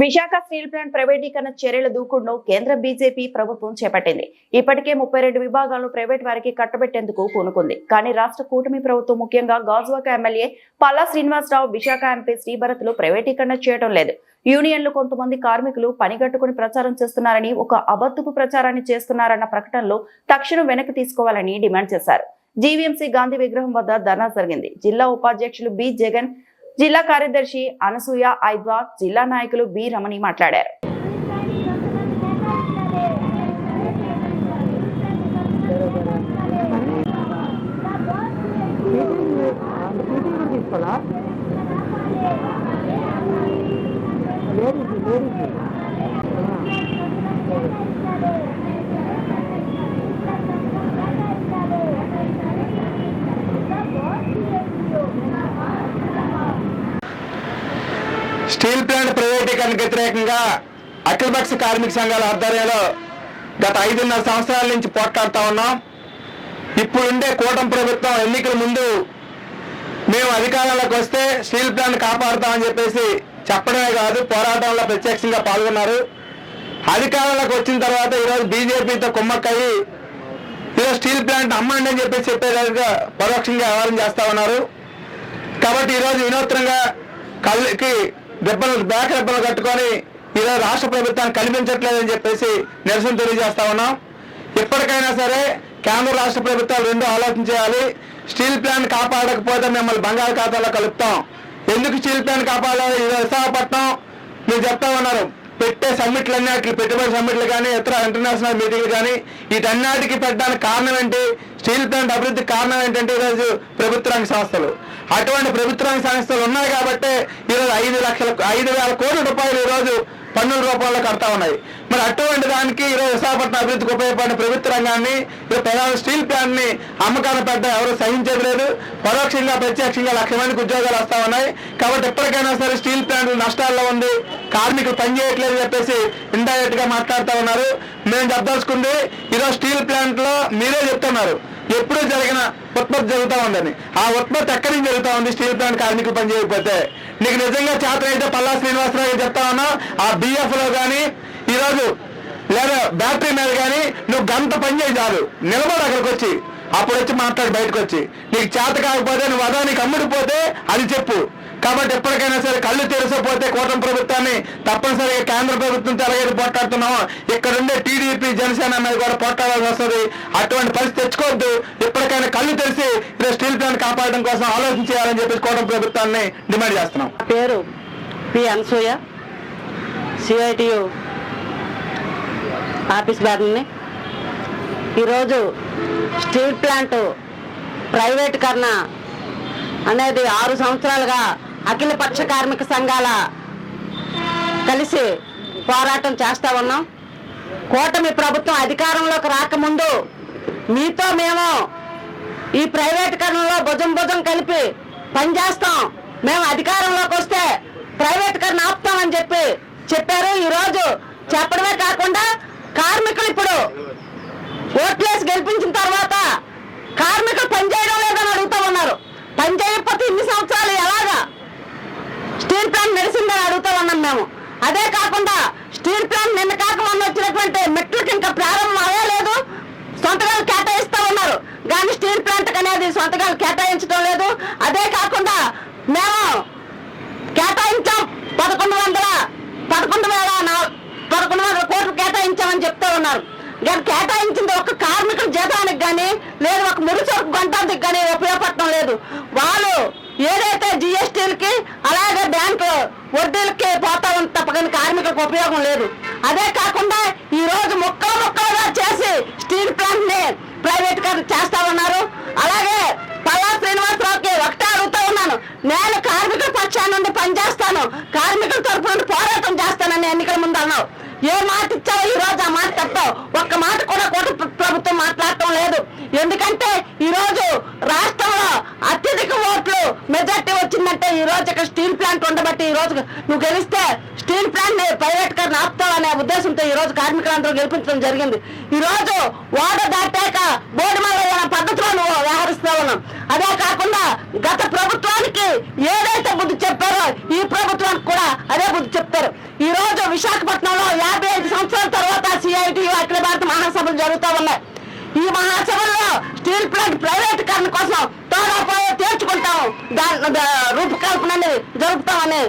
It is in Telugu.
విశాఖ స్టీల్ ప్లాంట్ ప్రైవేటీకరణ చర్యల దూకుడును కేంద్ర బీజేపీ ప్రభుత్వం చేపట్టింది. ఇప్పటికే ముప్పై రెండు విభాగాలను ప్రైవేట్ వారికి కట్టబెట్టేందుకు పూనుకుంది. కానీ రాష్ట్ర కూటమి ప్రభుత్వం ముఖ్యంగా గాజువాక ఎమ్మెల్యే పల్లా శ్రీనివాసరావు విశాఖ ఎంపీ శ్రీభరత్లు ప్రైవేటీకరణ చేయడం లేదు. యూనియన్లు కొంతమంది కార్మికులు పనిగట్టుకుని ప్రచారం చేస్తున్నారని ఒక అబద్ధపు ప్రచారాన్ని చేస్తున్నారన్న ప్రకటనలో తక్షణం వెనక్కి తీసుకోవాలని డిమాండ్ చేశారు. జీవీఎంసీ గాంధీ విగ్రహం వద్ద ధర్నా జరిగింది. జిల్లా ఉపాధ్యక్షులు బి జగన్ జిల్లా కార్యదర్శి అనసూయ ఐద్వా జిల్లా నాయకులు బి రమణి మాట్లాడారు. Ladies ladies. స్టీల్ ప్లాంట్ ప్రైవేటీకరణకు వ్యతిరేకంగా అఖిలపక్ష కార్మిక సంఘాల ఆధ్వర్యంలో గత ఐదున్నర సంవత్సరాల నుంచి పోట్లాడుతూ ఉన్నాం. ఇప్పుడుండే కూటమి ప్రభుత్వం ఎన్నికల ముందు మేము అధికారంలోకి వస్తే స్టీల్ ప్లాంట్ కాపాడుతామని చెప్పేసి చెప్పడమే కాదు పోరాటంలో ప్రత్యక్షంగా పాల్గొన్నారు. అధికారంలోకి వచ్చిన తర్వాత ఈరోజు బీజేపీతో కుమ్మక్కయ్యి ఈరోజు స్టీల్ ప్లాంట్ అమ్మండి అని చెప్పేసి చెప్పేదానిగా పరోక్షంగా వ్యవహారం చేస్తా ఉన్నారు. కాబట్టి ఈరోజు వినూత్నంగా కళ్ళకి దెబ్బలు బ్యాక్ దెబ్బలు కట్టుకొని ఈరోజు రాష్ట్ర ప్రభుత్వాన్ని కనిపించట్లేదని చెప్పేసి నిరసన తెలియజేస్తా ఉన్నాం. ఇప్పటికైనా సరే కేంద్ర రాష్ట్ర ప్రభుత్వాలు రెండు ఆలోచన చేయాలి. స్టీల్ ప్లాంట్ కాపాడకపోతే మిమ్మల్ని బంగారు ఖాతాలో కలుపుతాం. ఎందుకు స్టీల్ ప్లాంట్ కాపాడాలి? విశాఖపట్నం. మీరు చెప్తా ఉన్నారు. పెట్టే సమ్మిట్లన్నీ అన్నిటికి పెట్టుబడి సమ్మిట్లు కానీ ఇతర ఇంటర్నేషనల్ మీటింగ్లు కానీ వీటన్నిటికి పెట్టడానికి కారణం ఏంటి? స్టీల్ ప్లాంట్ అభివృద్ధికి కారణం ఏంటంటే ఈరోజు ప్రభుత్వ రంగ సంస్థలు. అటువంటి ప్రభుత్వ రంగ సంస్థలు ఉన్నాయి కాబట్టి ఈరోజు ఐదు లక్షల ఐదు వేల కోట్ల రూపాయలు ఈరోజు పన్నుల రూపంలో కడతా ఉన్నాయి. మరి అటువంటి దానికి ఈరోజు విశాఖపట్నం అభివృద్ధికి ఉపయోగపడిన ప్రభుత్వ రంగాన్ని ప్రధాన స్టీల్ ప్లాంట్ని అమ్మకాన్ని పెట్ట ఎవరు సహించేది లేదు పరోక్షంగా ప్రత్యక్షంగా లక్ష మందికి ఉద్యోగాలు వస్తా ఉన్నాయి. కాబట్టి ఎప్పటికైనా సరే స్టీల్ ప్లాంట్ నష్టాల్లో ఉంది. కార్మికులు పనిచేయట్లేదు చెప్పేసి ఇండైరెక్ట్గా మాట్లాడుతూ ఉన్నారు. మేము చెప్పదలుచుకుంది ఈరోజు స్టీల్ ప్లాంట్లో మీరే చెప్తున్నారు. ఎప్పుడూ జరిగిన ఉత్పత్తి జరుగుతూ ఉందని. ఆ ఉత్పత్తి ఎక్కడి నుంచి జరుగుతూ ఉంది? స్టీల్ ప్లాంట్ కార్మికులు పని చేయకపోతే. నీకు నిజంగా చేత అయితే పల్లా శ్రీనివాసరావు చెప్తా ఉన్నా ఆ బిఎఫ్లో కానీ ఈరోజు లేదా బ్యాటరీ మీద కానీ నువ్వు గంట పని చేయాలి నిలబడు అక్కడికి వచ్చి అప్పుడు వచ్చి మాట్లాడి బయటకు వచ్చి నీకు చేత కాకపోతే నువ్వు అదా నీకు అమ్ముడిపోతే అది చెప్పు. కాబట్టి ఎప్పటికైనా సరే కళ్ళు తెరిసిపోతే కూటమి ప్రభుత్వాన్ని తప్పనిసరిగా కేంద్ర ప్రభుత్వంతో ఎలాగైతే పోట్లాడుతున్నామో. ఇక్కడ ఉండే టీడీపీ జనసేన మీద కూడా పోట్లాడాల్సి వస్తుంది. అటువంటి పరిస్థితి తెచ్చుకోవద్దు. ఎప్పటికైనా కళ్ళు తెరిచి స్టీల్ ప్లాంట్ కాపాడడం కోసం ఆలోచన చేయాలని చెప్పేసి కూటమి ప్రభుత్వాన్ని డిమాండ్ చేస్తున్నాం. పేరు పి. అనసూయ సిఐటియు ఆఫీస్ బ్యారన్ని ఈరోజు స్టీల్ ప్లాంట్ ప్రైవేటీకరణ అనేది ఆరు సంవత్సరాలుగా అఖిలపక్ష కార్మిక సంఘాల కలిసి పోరాటం చేస్తా ఉన్నాం. కూటమి ప్రభుత్వం అధికారంలోకి రాకముందు మీతో మేము ఈ ప్రైవేటీకరణలో భుజం భుజం కలిపి పనిచేస్తాం. మేము అధికారంలోకి వస్తే ప్రైవేటీకరణ ఆపుతామని చెప్పి చెప్పారు. ఈరోజు చెప్పడమే కాకుండా కార్మికులు ఇప్పుడు ఓట్లేసి గెలిపి తర్వాత కార్మికులు పనిచేయడం లేదని అడుగుతా ఉన్నారు పని చేయకపోతే ఇన్ని సంవత్సరాలు ఎలాగా స్టీల్ ప్లాంట్ మెరిసిందని అడుగుతా ఉన్నాం మేము అదే కాకుండా స్టీల్ ప్లాంట్ నిన్న కాక మొన్న వచ్చినటువంటి మెట్లకి ఇంకా ప్రారంభం అవ్వలేదు సొంతగాలు కేటాయిస్తా ఉన్నారు కానీ స్టీల్ ప్లాంట్ అనేది సొంతగా కేటాయించడం లేదు. అదే కాకుండా మేము కేటాయించాం. పదకొండు వందల పదకొండు వేల పదకొండు వందల కోట్లు కేటాయించామని చెప్తా ఉన్నారు. కానీ కేటాయించింది ఒక కార్మికుల జీతానికి కానీ లేదు ఒక మురిసొరకు గంటానికి కానీ ఉపయోగపడటం లేదు వాళ్ళు ఏదైతే జిఎస్టీలకి అలాగే బ్యాంకు వడ్డీలకి పోతా ఉంది తప్ప కానీ కార్మికులకు ఉపయోగం లేదు. అదే కాకుండా ఈ రోజు ముక్కలు ముక్కలుగా చేసి స్టీల్ ప్లాంట్ని ప్రైవేట్ చేస్తా ఉన్నారు అలాగే పల్లా శ్రీనివాసరావుకి ఒకటే అడుగుతా ఉన్నాను. నేను కార్మికుల పక్షాన్ని నుండి పనిచేస్తాను. కార్మికుల తరపు నుండి పోరాటం చేస్తానని ఎన్నికల ముందు అన్నావు. ఏ మాట ఇచ్చావో ఈ రోజు ఆ మాట తప్ప ఒక్క మాట కూడా కూట ప్రభుత్వం మాట్లాడటం లేదు. ఎందుకంటే ఈరోజు రాష్ట్రంలో అత్యధిక ఓట్లు మెజార్టీ వచ్చిందంటే ఈ రోజు ఇక్కడ స్టీల్ ప్లాంట్ ఉండబట్టి ఈ రోజు నువ్వు గెలిస్తే స్టీల్ ప్లాంట్ని ప్రైవేట్ కార్ అనే ఉద్దేశంతో ఈ రోజు కార్మికులందరూ గెలిపించడం జరిగింది. ఈ రోజు ఓడ దాటాక బోడిమల్ల పద్ధతిలో నువ్వు వ్యవహరిస్తా అదే కాకుండా గత ప్రభుత్వానికి ఏదైతే బుద్ధి చెప్పారో ఈ ప్రభుత్వానికి కూడా అదే బుద్ధి చెప్తారు. ఈ రోజు విశాఖపట్నంలో యాభై ఐదు సంవత్సరాల తర్వాత సిఐటి అఖిల భారత మహాసభలు జరుగుతూ ఉన్నాయి. ఈ మహాసభలో స్టీల్ ప్లాంట్ ప్రైవేటీకరణ కోసం తోడపోయే తీర్చుకుంటాం. దాని రూపకల్పన జరుపుతామని